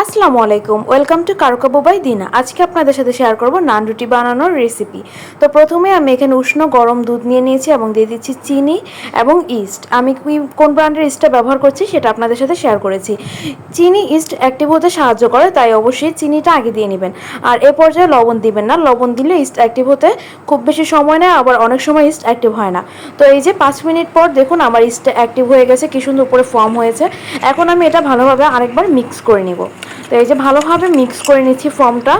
আসসালামু আলাইকুম, welcome to কারকাবু বাই দিনা। আজকে আপনাদের সাথে শেয়ার করব নান রুটি বানানোর রেসিপি তো প্রথমে আমি এখানে উষ্ণ গরম দুধ নিয়ে নিয়েছি এবং দিয়ে দিচ্ছি চিনি এবং ইস্ট আমি কোন ব্র্যান্ডের ইস্টটা ব্যবহার করছি সেটা আপনাদের সাথে শেয়ার করেছি। চিনি ইস্ট অ্যাক্টিভ হতে সাহায্য করে, তাই অবশ্যই চিনিটা আগে দিয়ে নেবেন। আর এ পর্যায়ে লবণ দিবেন না। লবণ দিলে ইস্ট অ্যাক্টিভ হতে খুব বেশি সময় নেয়, আবার অনেক সময় ইস্ট অ্যাক্টিভ হয় না। তো এই যে পাঁচ মিনিট পর দেখুন আমার ইস্ট অ্যাক্টিভ হয়ে গেছে, কি সুন্দর উপরে ফর্ম হয়েছে। এখন আমি এটা ভালোভাবে আরেকবার মিক্স করে নিব। তো এই যে ভালোভাবে মিক্স করে নিচ্ছি ফর্মটা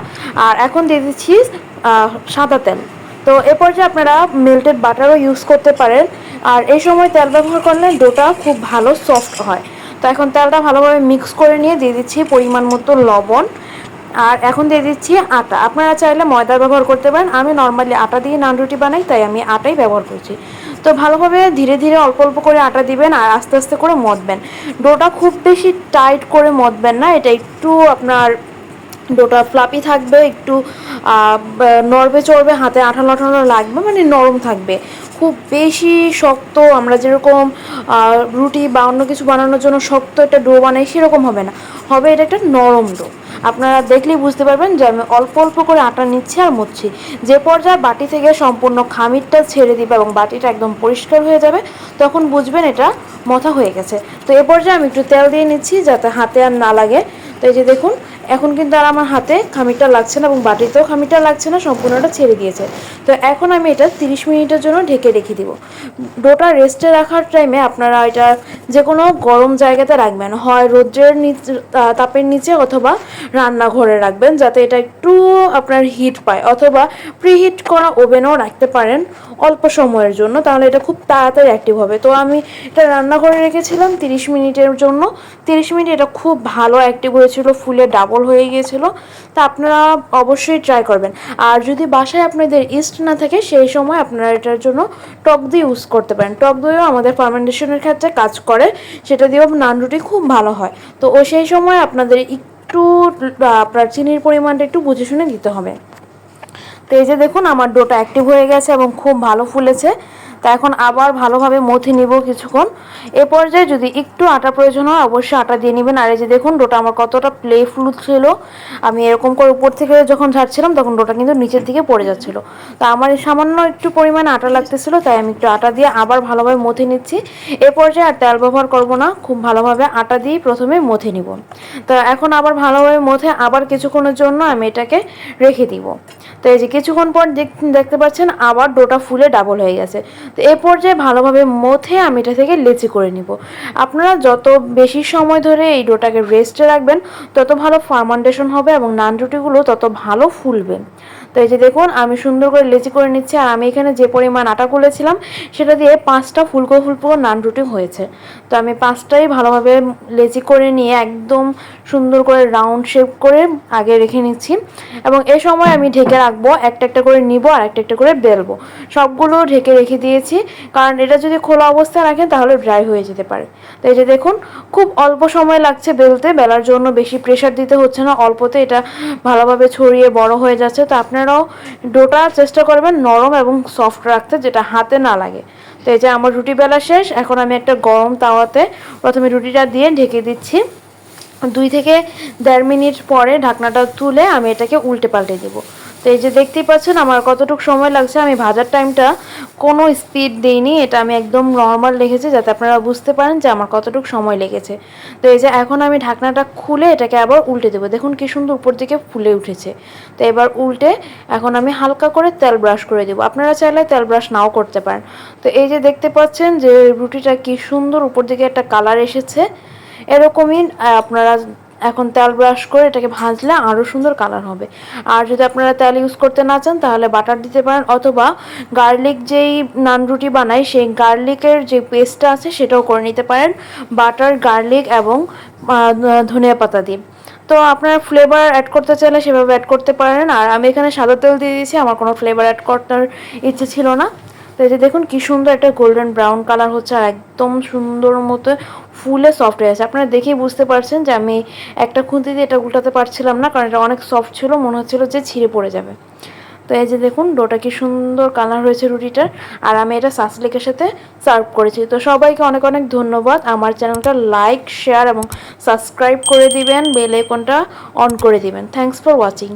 আর এখন দিয়ে দিচ্ছি সাদা তেল। তো এ পর্যায়ে আপনারা মেল্টেড বাটারও ইউজ করতে পারেন। আর এই সময় তেল ব্যবহার করলে ডোটা খুব ভালো সফট হয়। তো এখন তেলটা ভালোভাবে মিক্স করে নিয়ে দিয়ে দিচ্ছি পরিমাণ মতো লবণ। আর এখন দিয়ে দিচ্ছি আটা। আপনারা চাইলে ময়দার ব্যবহার করতে পারেন। আমি নর্মালি আটা দিয়ে নান রুটি বানাই, তাই আমি আটাই ব্যবহার করছি। তো ভালোভাবে ধীরে ধীরে অল্প অল্প করে আটা দিবেন আর আস্তে আস্তে করে মদবেন ডোটা খুব বেশি টাইট করে মদবেন না, এটা একটু আপনার ডোটা ফ্লাপি থাকবে, একটু নড়বে চড়বে, হাতে আঠালো আঠালো লাগবে মানে নরম থাকবে। খুব বেশি শক্ত আমরা যেরকম রুটি বা অন্য কিছু বানানোর জন্য শক্ত একটা ডো বানাই, সেরকম হবে না। হবে এটা একটা নরম ডো। আপনারা দেখলেই বুঝতে পারবেন যে আমি অল্প অল্প করে আটা নিচ্ছি আর মুচ্ছি যে পর্যায়ে বাটি থেকে সম্পূর্ণ খামিরটা ছেড়ে দিবে এবং বাটিটা একদম পরিষ্কার হয়ে যাবে, তখন বুঝবেন এটা মথা হয়ে গেছে। তো এ পর্যায়ে আমি একটু তেল দিয়ে নিচ্ছি যাতে হাতে আর না লাগে। তো এই যে দেখুন এখন কিন্তু আর আমার হাতে খামিরটা লাগছে না এবং বাটিতেও খামিরটা লাগছে না, সম্পূর্ণটা ছেড়ে গিয়েছে। তো এখন আমি এটা তিরিশ মিনিটের জন্য ঢেকে রেখে দিব। ডোটা রেস্টে রাখার টাইমে আপনারা এটা যে কোনো গরম জায়গাতে রাখবেন। হয় রোদ্রের নিচে তাপের নিচে অথবা রান্নাঘরে রাখবেন যাতে এটা একটু আপনার হিট পায়। অথবা প্রিহিট করা ওভেনও রাখতে পারেন অল্প সময়ের জন্য, তাহলে এটা খুব তাড়াতাড়ি অ্যাক্টিভ হবে। তো আমি এটা রান্নাঘরে রেখেছিলাম তিরিশ মিনিটের জন্য। তিরিশ মিনিট এটা খুব ভালো অ্যাক্টিভ হয়েছিল, ফুলে ডাবল হয়ে গিয়েছিল, তা আপনারা অবশ্যই ট্রাই করবেন। আর যদি বাসায় আপনাদের ইস্ট না থাকে, সেই সময় আপনারা এটার জন্য টক দই ইউজ করতে পারেন। টক দইও আমাদের ফার্মেন্টেশনের ক্ষেত্রে কাজ করে, সেটা দিয়েও নান রুটি খুব ভালো হয়। তো ও সেই সময় আপনাদের একটু আপনার চিনির পরিমাণটা একটু বুঝে শুনে দিতে হবে। তো এই যে দেখুন, আমার ডোটা অ্যাক্টিভ হয়ে গেছে এবং খুব ভালো ফুলেছে। তা এখন আবার ভালোভাবে মথে নিব কিছুক্ষণ। এ পর্যায়ে যদি একটু আটা প্রয়োজন হয়, অবশ্যই আটা দিয়ে নেবেন। আর এই যে দেখুন, ডোটা আমার কতটা প্লে ফ্লুট ছিল। আমি এরকম করে উপর থেকে যখন ঝাড়ছিলাম, তখন ডোটা কিন্তু নিচের দিকে পড়ে যাচ্ছিল। তা আমার সামান্য একটু পরিমাণে আটা লাগতেছিল, তাই আমি একটু আটা দিয়ে আবার ভালোভাবে মথে নিচ্ছি। এ পর্যায়ে আর তেল ব্যবহার করব না, খুব ভালোভাবে আটা দিয়ে প্রথমে মথে নিব। তো এখন আবার ভালোভাবে মথে আবার কিছুক্ষণের জন্য আমি এটাকে রেখে দিব। তো এই যে কিছুক্ষণ পর দেখ- দেখতে পাচ্ছেন আবার ডোটা ফুলে ডাবল হয়ে গেছে। তো এ পর্যায়ে ভালোভাবে মথে আমি এটা থেকে লেচি করে নিব। আপনারা যত বেশি সময় ধরে এই ডোটাকে রেস্টে রাখবেন, তত ভালো ফার্মান্টেশন হবে এবং নান রুটিগুলো তত ভালো ফুলবে। তো এই যে দেখুন, আমি সুন্দর করে লেচি করে নিচ্ছি আর আমি এখানে যে পরিমাণ আটা গুলেছিলাম সেটা দিয়ে পাঁচটা ফুলকো ফুলকো নান রুটি হয়েছে। তো আমি পাঁচটাই ভালোভাবে লেচি করে নিয়ে একদম সুন্দর করে রাউন্ড শেপ করে আগে রেখে নিচ্ছি এবং এ সময় আমি ঢেকে রাখব, একটা একটা করে নিব আর একটা একটা করে বেলবো। সবগুলো ঢেকে রেখে দিয়েছি, কারণ এটা যদি খোলা অবস্থায় রাখেন তাহলে ড্রাই হয়ে যেতে পারে। তো এই যে দেখুন, খুব অল্প সময় লাগছে বেলতে, বেলার জন্য বেশি প্রেশার দিতে হচ্ছে না, অল্পতে এটা ভালোভাবে ছড়িয়ে বড় হয়ে যাচ্ছে। তো আপনারাও ডোটা চেষ্টা করবেন নরম এবং সফট রাখতে, যেটা হাতে না লাগে। তো এই যে আমার রুটি বেলা শেষ, এখন আমি একটা গরম তাওয়াতে প্রথমে রুটিটা দিয়ে ঢেকে দিচ্ছি। দুই থেকে দেড় মিনিট পরে ঢাকনাটা তুলে আমি এটাকে উল্টে পাল্টে দেবো। তো এই যে দেখতেই পাচ্ছেন, আমার কতটুকু সময় লাগছে, আমি ভাজার টাইমটা কোনো স্পিড দেইনি, এটা আমি একদম নর্মাল রেখেছি, যাতে আপনারা বুঝতে পারেন যে আমার কতটুকু সময় লেগেছে। তো এই যে এখন আমি ঢাকনাটা খুলে এটাকে আবার উল্টে দেবো, দেখুন কি সুন্দর উপর দিকে ফুলে উঠেছে। তো এবার উল্টে এখন আমি হালকা করে তেল ব্রাশ করে দেবো, আপনারা চাইলে তেল ব্রাশ নাও করতে পারেন। তো এই যে দেখতে পাচ্ছেন যে রুটিটা কি সুন্দর উপর দিকে একটা কালার এসেছে, এরকমই আপনারা এখন তেল ব্রাশ করে এটাকে ভাজলে আরও সুন্দর কালার হবে। আর যদি আপনারা তেল ইউজ করতে না চান, তাহলে বাটার দিতে পারেন অথবা গার্লিক যেই নান রুটি বানাই সেই গার্লিকের যে পেস্টটা আছে, সেটাও করে নিতে পারেন। বাটার গার্লিক এবং ধনিয়া পাতা দিয়ে। তো আপনারা ফ্লেভার অ্যাড করতে চাইলে সেভাবে অ্যাড করতে পারেন। আর আমি এখানে সাদা তেল দিয়ে দিয়েছি, আমার কোনো ফ্লেভার অ্যাড করার ইচ্ছে ছিল না। তো এই যে দেখুন কি সুন্দর একটা গোল্ডেন ব্রাউন কালার হচ্ছে আর একদম সুন্দর মতো ফুলে সফট হয়ে আছে। আপনারা দেখেই বুঝতে পারছেন যে আমি একটা খুঁতি দিয়ে এটা উল্টাতে পারছিলাম না, কারণ এটা অনেক সফট ছিল, মনে হচ্ছিল যে ছিঁড়ে পড়ে যাবে। তো এই যে দেখুন, ডোটা কি সুন্দর কালার হয়েছে রুটিটার, আর আমি এটা সাসলিকের সাথে সার্ভ করেছি। তো সবাইকে অনেক অনেক ধন্যবাদ। আমার চ্যানেলটা লাইক শেয়ার এবং সাবস্ক্রাইব করে দিবেন বেল আইকনটা অন করে দিবেন। Thanks for watching